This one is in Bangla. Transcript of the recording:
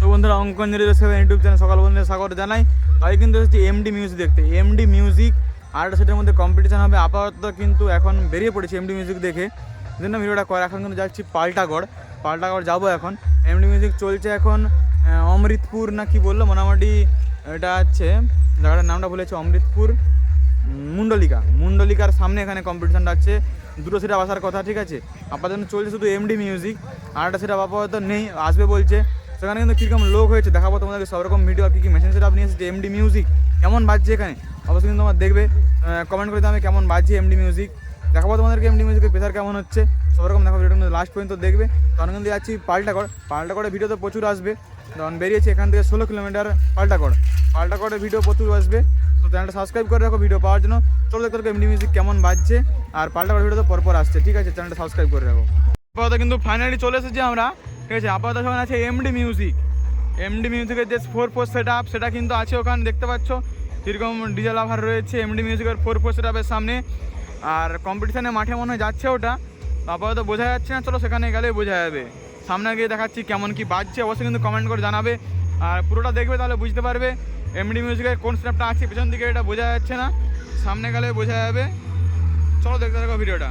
তো বন্ধুরা, অঙ্কন ইউটিউব চ্যানেল সকাল বন্ধুদের স্বাগত জানাই। তাই কিন্তু এসেছি এমডি মিউজিক দেখতে। এমডি মিউজিক আর সেটার মধ্যে কম্পিটিশন হবে। আপাতত কিন্তু এখন বেরিয়ে পড়েছি এমডি মিউজিক দেখে। জন্য ভিডিওটা করা এখন কিন্তু যাচ্ছি পাল্টাগড়। পাল্টাগড় যাব এখন। এমডি মিউজিক চলছে এখন অমৃতপুর না কি বলল? মোটামুটি এটা হচ্ছে, জায়গাটার নামটা বলেছে অমৃতপুর মুন্ডলিকা। মুন্ডলিকার সামনে এখানে কম্পিটিশনটা আছে দুটো সেটা আসার কথা, ঠিক আছে? আপাতত চলছে শুধু এমডি মিউজিক আর একটা সেটা আপাতত নেই, আসবে বলছে। সেখানে কিন্তু কীরকম লোক হয়েছে, দেখাবো তোমাদেরকে সব রকম ভিডিও আর কী কী মেশিন সেটা আপনি এসেছে এমডি মিউজিক কেমন বাজছে এখানে? অবশ্যই কিন্তু তোমার দেখবে কমেন্ট করে আমি কেমন বাজছে এমডি মিউজিক দেখাবো তোমাদেরকে এমডি মিউজিকের প্রেসার কেমন হচ্ছে সব রকম দেখো ভিডিও কিন্তু লাস্ট পর্যন্ত দেখবে। তখন কিন্তু যাচ্ছি পাল্টাগড় পাল্টাগড়ের ভিডিও তো প্রচুর আসবে। তখন বেরিয়েছি এখান থেকে ষোলো কিলোমিটার পাল্টাগড় পাল্টাগড়ের ভিডিও প্রচুর আসবে। তো চ্যানেলটা সাবস্ক্রাইব করে রাখো ভিডিও পাওয়ার জন্য। চলো দেখতে থাকো, এমডি মিউজিক কেমন বাজছে। আর পাল্টা ভিডিও তো পরপর আসছে, ঠিক আছে? চ্যানেলটা সাবস্ক্রাইব করে রাখো। আপাতত কিন্তু ফাইনালি চলে এসেছি আমরা, ঠিক আছে? আপাতত সবাই আছে এমডি মিউজিক এমডি মিউজিকের যে ফোর ফোর সেট আপ সেটা কিন্তু আছে ওখানে, দেখতে পাচ্ছ? কীরকম ডিজেল আভার রয়েছে এমডি মিউজিকের ফোর ফোর সেট আপের সামনে। আর কম্পিটিশানে মাঠে মনে হয় যাচ্ছে ওটা। আপাতত বোঝা যাচ্ছে না, চলো সেখানে গেলে বোঝা যাবে। সামনে গিয়ে দেখাচ্ছি কেমন কি বাজছে, অবশ্যই কিন্তু কমেন্ট করে জানাবে। আর পুরোটা দেখবে তাহলে বুঝতে পারবে এমডি মিউজিকের কোন স্টেপটা আছে, পেছন দিকে এটা বোঝা যাচ্ছে না। সামনে গেলে বোঝা যাবে। চলো দেখতে থাকো ভিডিওটা।